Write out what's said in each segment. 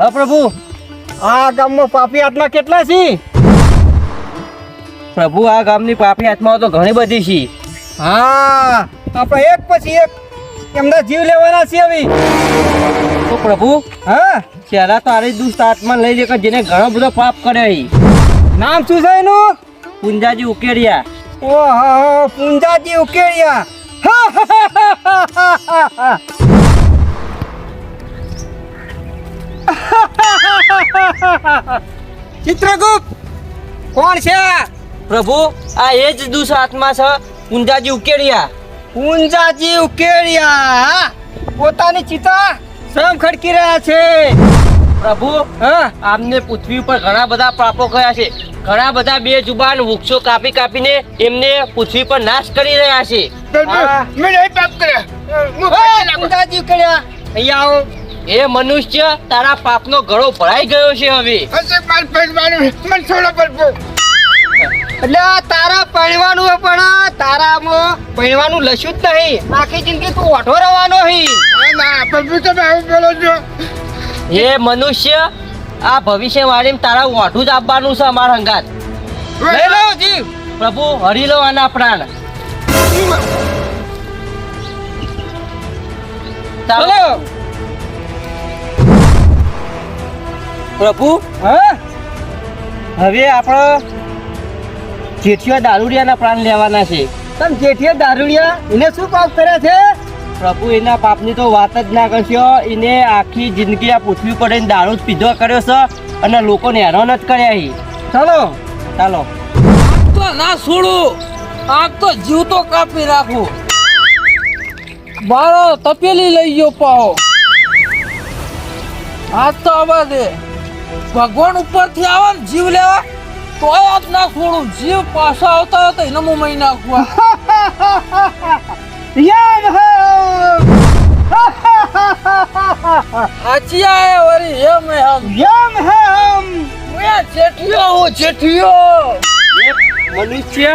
હા પ્રભુ. આ ગામમાં પાપી આટલા કેટલા છે? પ્રભુ આ ગામની પાપી આત્માઓ તો ઘણી બધી છે. હા આપણે એક પછી એક એમના જીવ લેવાના છે હવે. તો પ્રભુ હા? પહેલા તો આરી દુષ્ટ આત્મા લઈ લે કે જેને ઘણો બધો પાપ કર્યો નામ શું છે એનું? પુંજાજી ઉકેડિયા. ઓહો પુંજાજી ઉકેળિયા ચિત્રગુપ્ત કોણ છે? પ્રભુ આ એ જ દુષ્ટ છે કુંજાજી ઉકેડિયા. કુંજાજી ઉકેડિયા હા? પોતાની ચિતા સમ ખડકી રહ્યા છે. પ્રભુ હા? આમને પૃથ્વી ઉપર ઘણા બધા પાપો કર્યા છે. ઘણા બધા બે જુબાન વૃક્ષો કાપી કાપીને એમને પૃથ્વી પર નાશ કરી રહ્યા છે. મેં પાપ કર્યા. અહીંયા આવો. એ મનુષ્ય તારા પાપનો ઘડો ભરાઈ ગયો છે હવે. એટલે તારા પહેણવાનું પણ તારામાં પહેણવાનું લશું જ નહીં. આખી જિંદગી તું ઓઠો રહેવાનો હી. એ મનુષ્ય આ ભવિષ્ય વાળી તારા ઓઠું જ આપવાનું છે અમારા હંગાત. લઈ લો જીવ. પ્રભુ હરી લો આના પ્રાણ. ચાલો. પ્રભુ? હા? હવે આપણે જેઠિયા દારૂડિયાના પ્રાણ લેવાના છે. પણ જેઠિયા દારૂડિયા એને શું પાપ કર્યા છે? પ્રભુ એના પાપની તો વાત જ ના કરશો. એને આખી જિંદગી આ પૃથ્વી પર દારૂ જ પીધો કર્યો છે અને લોકોને હેરાન જ કર્યા ચાલો ચાલો. તો ના છોડું. આગ તો જીવ તો કાપી રાખું. બાળો તપેલી લઈ ગયો પાઓ આજ તો આવા દે. ભગવાન ઉપરથી આવે ને જીવ લેવા તોય આજ ના છોડું. જીવ પાછા આવતા હતા એને હું મહી નાખવા યમ હમ આચી આય વળી હે હમ. યમ હમ! મેં જેઠિયો હું જેઠિયો. એ મનુષ્ય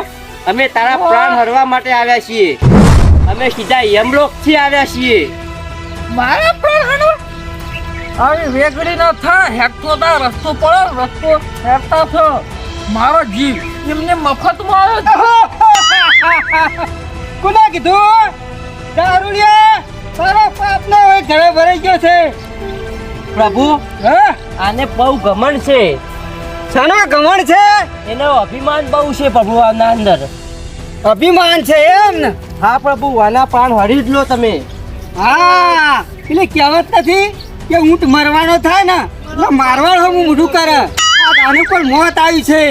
અમે તારા પ્રાણ હરવા માટે આવ્યા છીએ. અમે સીધા યમલોકથી આવ્યા છીએ. મારા પ્રાણ આવી વેગડી ના થાય હેકતો તા રસ્તો પડો રસ્તો હેકતા છો. મારો જીવ એમને મફત મારો કોના કીધું? દારૂડિયા તારા પાપનો હવે ઘરે ભરાઈ ગયો છે. પ્રભુ હે? આને બહુ ગમણ છે. શાનો ગમણ છે? એનો અભિમાન બહુ છે પ્રભુ આના અંદર. અભિમાન છે એમ ને? હા પ્રભુ આના પાન હરી જ લો તમે. હા એટલે કહેવત નથી? કે ઊંટ મરવાનો થાય ને એટલે મારવાનો હું મોઢું કરે. આ આનું પણ મોત આવી છે.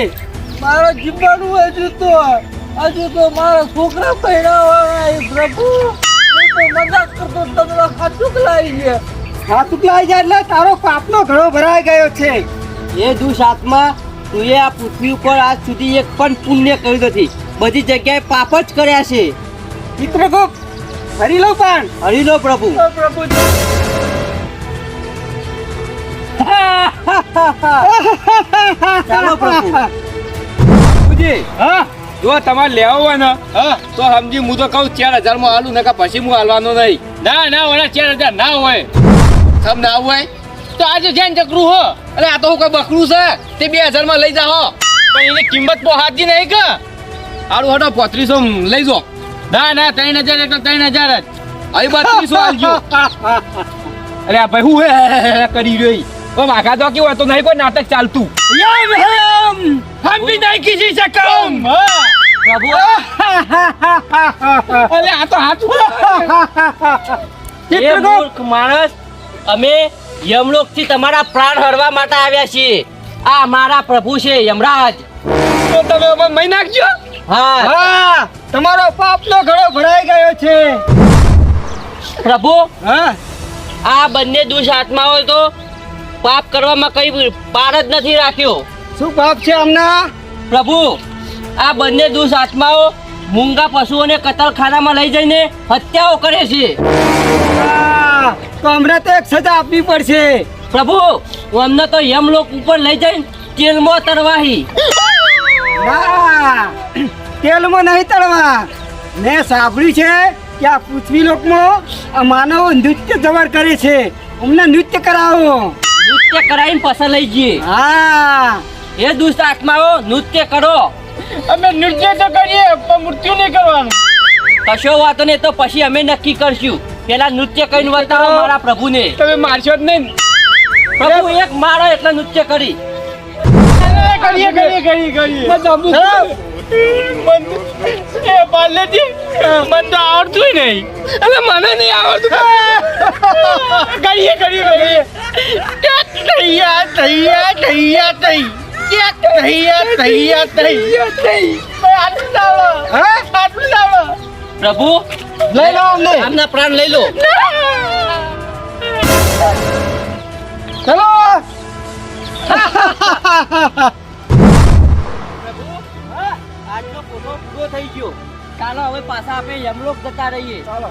મારો જીવવાનું હજુ તો. હજુ તો મારા છોકરા પહેરાવાના એ પ્રભુ. મજાક કરતો તમને ખાતું લાવી ગયા હાથ લાવી જાય એટલે તારો પાપનો ઘડો ભરાઈ ગયો છે. એ દુષ આત્મા તુએ એ આ પૃથ્વી ઉપર આજ સુધી એક પણ પુણ્ય કર્યું નથી. બધી જગ્યાએ પાપ જ કર્યા છે. ચિત્રગુપ્ત ફરી લો પણ. હરી લો પ્રભુ. પ્રભુ. ચાલો પ્રભુ. પ્રભુજી હા? જો તમારે લેવો હોય ને હા. તો સમજી હું તો કહું ચાર હજારમાં આલુ નકા પછી હું હાલવાનો નહીં. ના ના ઓલા ચાર હજાર ના હોય. સમ ના હોય? તો આજે જેન ચકરું હો. અરે આ તો હું કઈ બકરું છે. તે બે હજારમાં લઈ જાઓ. પણ એની કિંમત બહુ હાજી નહીં કે? આલુ હટો પોત્રીસો લઈ જો ના ના ત્રણ હજાર એટલે ત્રણ હજાર જ. અહીં બત્રીસો આલજો. અરે આ ભાઈ હું હે કરી રહ્યો? ઓ માગા તો કેવું તો નહીં કોઈ નાટક ચાલતું. યમ હમ હમ બી નહીં કીધી શકમ પ્રભુ અરે આ તો એ મૂર્ખ માણસ અમે યમલોકથી તમારા પ્રાણ હરવા માટે આવ્યા છીએ. આ અમારા પ્રભુ છે યમરાજ. તો તમે અમે મહી નાખજો? હા. હા તમારો પાપનો ઘડો ભરાઈ ગયો છે. પ્રભુ હા. આ બંને દુષ આત્માઓ તો પાપ કરવામાં કઈ પાર જ નથી રાખ્યો. શું પાપ છે હમણાં પ્રભુ આ બંને દુષ આત્માઓ મૂંગા પશુઓને કતલખાનામાં લઈ જઈને હત્યાઓ કરે છે. તો હમણાં તો એક સજા આપવી પડશે. પ્રભુ અમને તો યમલોક ઉપર લઈ જઈને તેલમાં તરવાહી. તેલમાં નહીં તળવા. મેં સાંભળ્યું છે કે આ પૃથ્વી લોકમાં આ માનવો નૃત્ય જવર કરે છે. અમને નૃત્ય કરાવો. નૃત્ય કરાવીને પાછા લઈ જઈએ હા. એ દુષ્ટ આત્માઓ નૃત્ય કરો. અમે નૃત્ય તો કરીએ પણ મૃત્યુ નહીં કરવાનું. કશો વાતો ને તો પછી અમે નક્કી કરશું. પેલા નૃત્ય કરીને બતાવો મારા પ્રભુને. તમે મારશો જ નહીં. પ્રભુ એક મારો એટલે નૃત્ય કરી. કરીએ કરીએ કરીએ કરીએ એ પાર્લેજી મને તો આવડતું નહીં. એટલે મને નહીં આવડતું. કરીએ કરીએ કરીએ. તૈયાર તૈયા તૈયા થઈ તૈયાર તૈયા તૈયા હા? આટલું પ્રભુ લઈ લો અમને. આમના પ્રાણ લઈ લો. ચલો. આજનો ફોટો પૂરો થઈ ગયો. ચાલો હવે પાછા આપણે યમલોક જતા રહીએ. ચાલો.